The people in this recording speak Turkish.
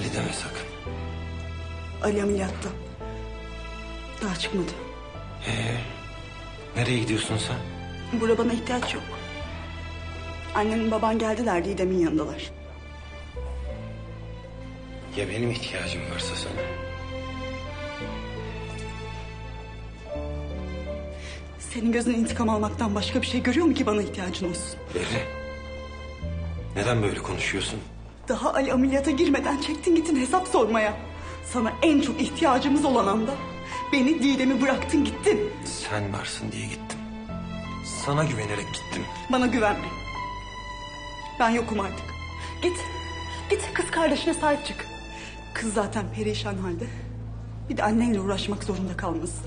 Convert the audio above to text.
Ali deme sakın. Ali ameliyatta. Daha çıkmadı. Ee, nereye gidiyorsun sen? Burada bana ihtiyaç yok. Annenin baban geldiler Didem'in yanındalar. Ya benim ihtiyacım varsa sana? Senin gözün intikam almaktan başka bir şey görüyor mu ki bana ihtiyacın olsun? Berri. Neden böyle konuşuyorsun? Daha Ali ameliyata girmeden çektin gittin hesap sormaya. Sana en çok ihtiyacımız olan anda beni Didem'i bıraktın gittin. Sen varsın diye gittim. Sana güvenerek gittim. Bana güvenme. Ben yokum artık. Git. Git kız kardeşine sahip çık. Kız zaten perişan halde. Bir de annenle uğraşmak zorunda kalmasın.